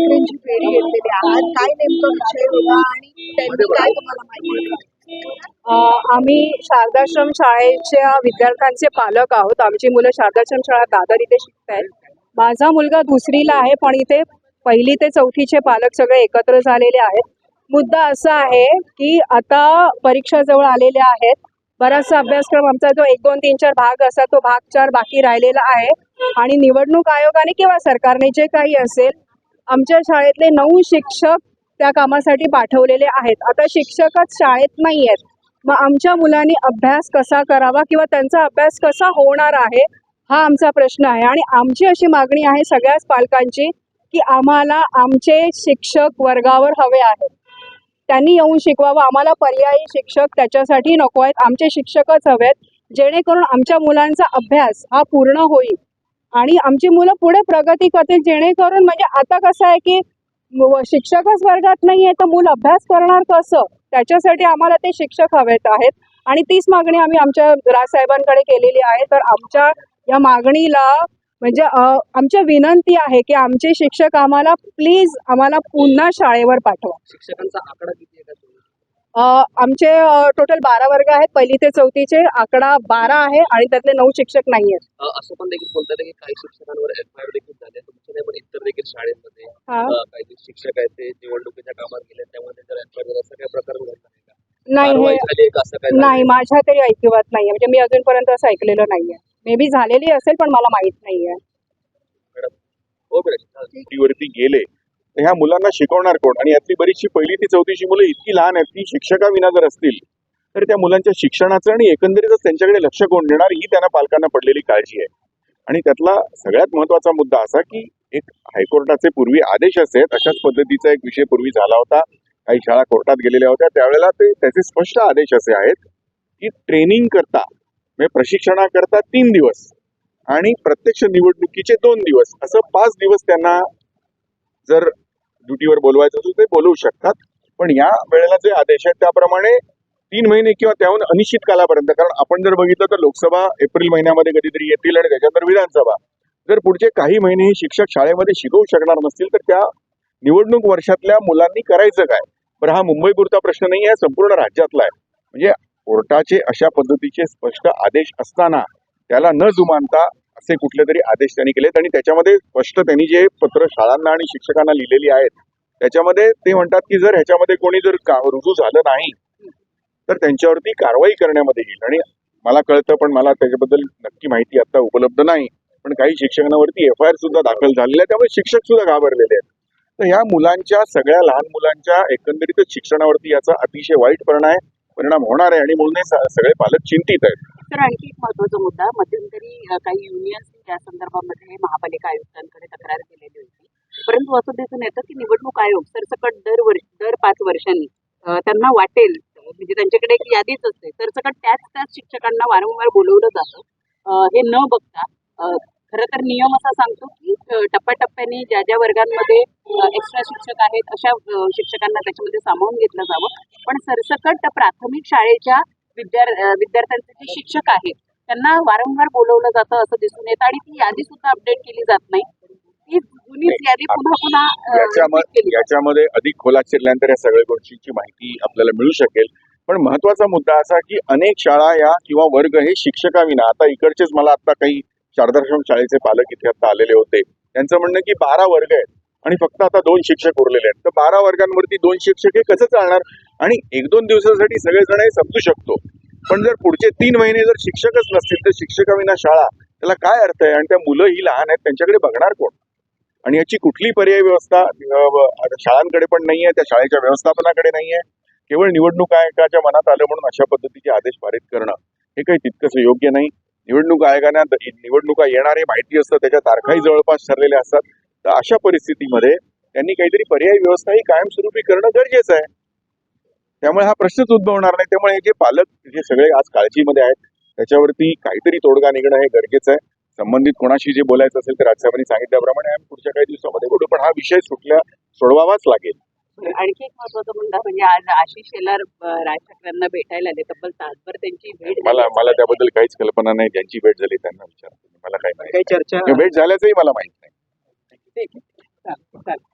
ठाकरेंची फेरी घेतलेली काय नेमकं विषय होता आणि त्यांनी काय तुम्हाला माहिती आम्ही शारदाश्रम शाळेच्या विद्यार्थ्यांचे पालक आहोत. आमची मुलं शारदाश्रम शाळा दादर इथे शिकत आहेत माझा मुलगा दुसरीला आहे पण इथे पहिली ते चौथीचे पालक सगळे एकत्र झालेले आहेत. मुद्दा असा आहे की आता परीक्षा जवळ आलेल्या आहेत. बराचसा अभ्यासक्रम आमचा जो एक दोन तीन चार भाग असा तो भाग चार बाकी राहिलेला आहे. आणि निवडणूक आयोगाने किंवा सरकारने जे काही असेल आमच्या शाळेतले नऊ शिक्षक त्या कामासाठी पाठवलेले आहेत. आता शिक्षकच शाळेत नाही आहेत मग आमच्या मुलांनी अभ्यास कसा करावा किंवा त्यांचा अभ्यास कसा होणार आहे हा आमचा प्रश्न आहे. आणि आमची अशी मागणी आहे सगळ्याच पालकांची की आम्हाला आमचे शिक्षक वर्गावर हवे आहेत. त्यांनी येऊन शिकवावं. आम्हाला पर्यायी शिक्षक त्याच्यासाठी नको आहेत. आमचे शिक्षकच हवेत. जेणेकरून आमच्या मुलांचा अभ्यास हा पूर्ण होईल. आणि आमची मुलं पुढे प्रगती करतील जेणेकरून म्हणजे आता कसं आहे की शिक्षकच वर्गात नाही आहे तर मूल अभ्यास करणार कसं? त्याच्यासाठी आम्हाला ते शिक्षक हवेत आहेत. आणि तीच मागणी आम्ही आमच्या राजसाहेबांकडे केलेली आहे. तर आमच्या या मागणीला म्हणजे आमच्या विनंती आहे की आमचे शिक्षक आम्हाला प्लीज आम्हाला पुन्हा शाळेवर पाठवा. शिक्षकांचा आकडा किती आमचे टोटल बारा वर्ग आहेत. पहिली ते चौथीचे आकडा बारा आहे आणि त्यातले नऊ शिक्षक नाही आहेत असं पण देखील बोलतात की काही शिक्षकांवर एफ आय आर देखील झाले तुमच्या नाही पण इतर देखील शाळेमध्ये काही जे शिक्षक आहेत ते निवडणुकीच्या कामात गेले त्यामध्ये जर एफ आय आर असं काही प्रकार घडला नाही का? नाही माझ्या तरी ऐकिवात नाहीये. म्हणजे मी अजूनपर्यंत असं ऐकलेलं नाहीये. मे बी झालेली असेल पण मला माहीत नाहीये. मॅडम हो मॅडम. वरती गेले. ह्या मुलांना शिकवणार कोण? आणि यातली बरीचशी पहिली ती चौथीची मुलं इतकी लहान आहेत की शिक्षकाविना जर असतील तर त्या मुलांच्या शिक्षणाचं आणि एकंदरीतच त्यांच्याकडे लक्ष कोण देणार ही त्यांना पालकांना पडलेली काळजी आहे. आणि त्यातला सगळ्यात महत्त्वाचा मुद्दा असा की एक हायकोर्टाचे पूर्वी आदेश असेल अशाच पद्धतीचा एक विषय पूर्वी झाला होता. काही शाळा कोर्टात गेलेल्या होत्या त्यावेळेला ते त्याचे स्पष्ट आदेश असे आहेत की ट्रेनिंग करता म्हणजे प्रशिक्षणाकरता तीन दिवस आणि प्रत्यक्ष निवडणुकीचे दोन दिवस असं पाच दिवस त्यांना जर ड्युटीवर बोलवायचं असेल ते बोलवू शकतात. पण या वेळेला जे आदेश आहेत त्याप्रमाणे तीन महिने किंवा त्याहून अनिश्चित कालापर्यंत कारण आपण जर बघितलं तर लोकसभा एप्रिल महिन्यामध्ये कधीतरी येतील आणि त्याच्यानंतर विधानसभा. जर पुढचे काही महिने हे शिक्षक शाळेमध्ये शिकवू शकणार नसतील तर त्या निवडणूक वर्षातल्या मुलांनी करायचं काय? बरं हा मुंबई पुरता प्रश्न नाही आहे संपूर्ण राज्यातला आहे. म्हणजे कोर्टाचे अशा पद्धतीचे स्पष्ट आदेश असताना त्याला न जुमानता असे कुठले तरी आदेश त्यांनी केलेत आणि त्याच्यामध्ये स्पष्ट त्यांनी जे पत्र शाळांना आणि शिक्षकांना लिहिलेली आहेत त्याच्यामध्ये ते म्हणतात की जर ह्याच्यामध्ये कोणी जर रुजू झालं नाही तर त्यांच्यावरती कारवाई करण्यामध्ये येईल. आणि मला कळतं पण मला त्याच्याबद्दल नक्की माहिती आता उपलब्ध नाही पण काही शिक्षकांवरती एफ आय आर सुद्धा दाखल झालेली आहे त्यामुळे शिक्षक सुद्धा घाबरलेले आहेत. तर ह्या मुलांच्या सगळ्या लहान मुलांच्या एकंदरीतच शिक्षणावरती याचा अतिशय वाईट परिणाम आहे परिणाम होणार आहे आणि म्हणून सगळे पालक चिंतित आहेत. तर आणखी एक महत्त्वाचा मुद्दा मध्यंतरी काही युनियन्स त्या संदर्भामध्ये महापालिका आयुक्तांकडे तक्रार केलेली होती. परंतु असं दिसून येतं की निवडणूक आयोग सरसकट दर वर्ष दर पाच वर्षांनी त्यांना वाटेल म्हणजे त्यांच्याकडे एक यादीच असते सरसकट त्याच त्याच शिक्षकांना वारंवार बोलवलं जातं हे न बघता खरं तर नियम असा सांगतो की टप्प्याटप्प्याने ज्या ज्या वर्गांमध्ये एक्स्ट्रा शिक्षक आहेत अशा शिक्षकांना त्याच्यामध्ये सामावून घेतलं जावं. पण सरसकट प्राथमिक शाळेच्या विद्यार्थ्यांचे जे शिक्षक आहेत त्यांना वारंवार बोलवलं जातं असं दिसून येतं आणि ती यादी सुद्धा अपडेट केली जात नाही. ती जुनीच यादी पुन्हा पुन्हा. याच्यामध्ये अधिक खोलात शिरल्यानंतर या सगळ्या गोष्टींची माहिती आपल्याला मिळू शकेल. पण महत्त्वाचा मुद्दा असा की अनेक शाळा या किंवा वर्ग हे शिक्षकाविना आता इकडचेच मला आता काही शारदाश्रम शाळेचे पालक इथे आता आलेले होते. त्यांचं म्हणणं की बारा वर्ग आहेत. आणि फक्त आता दोन शिक्षक उरलेले आहेत. तर बारा वर्गांवरती दोन शिक्षक हे कसं चालणार? आणि एक दोन दिवसासाठी सगळेजण हे समजू शकतो. पण जर पुढचे तीन महिने जर शिक्षकच नसतील तर शिक्षकाविना शाळा त्याला काय अर्थ आहे? आणि त्या मुलं ही लहान आहेत त्यांच्याकडे बघणार कोण? आणि याची कुठली पर्याय व्यवस्था शाळांकडे पण नाही आहे त्या शाळेच्या व्यवस्थापनाकडे नाही आहे. केवळ निवडणूक आयोगाच्या मनात आलं म्हणून अशा पद्धतीचे आदेश पारित करणं हे काही तितकंसं योग्य नाही. निवडणूक आयोगाने निवडणुका येणारे माहिती असतं त्याच्या तारखाही जवळपास ठरलेल्या असतात. तर अशा परिस्थितीमध्ये त्यांनी काहीतरी पर्यायी व्यवस्था ही कायमस्वरूपी करणं गरजेचं आहे. त्यामुळे हा प्रश्नच उद्भवणार नाही. त्यामुळे हे जे पालक जे सगळे आज काळजीमध्ये आहेत त्याच्यावरती काहीतरी तोडगा निघणं हे गरजेचं आहे. संबंधित कोणाशी जे बोलायचं असेल तर राजसाहेबांनी सांगितल्याप्रमाणे आम्ही पुढच्या काही दिवसामध्ये बोलू. पण हा विषय सुटल्या सोडवावाच लागेल. आणखी एक महत्त्वाचा मुद्दा म्हणजे आज आशिष शेलार राज ठाकरेंना भेटायला आले. तब्बल तासभर त्यांची भेट मला. मला त्याबद्दल काहीच कल्पना नाही. ज्यांची भेट झाली त्यांना विचारतो. मला काही माहिती काही चर्चा नाही. भेट झाल्याचंही मला माहीत नाही ठीक आहे. चालेल, चालेल.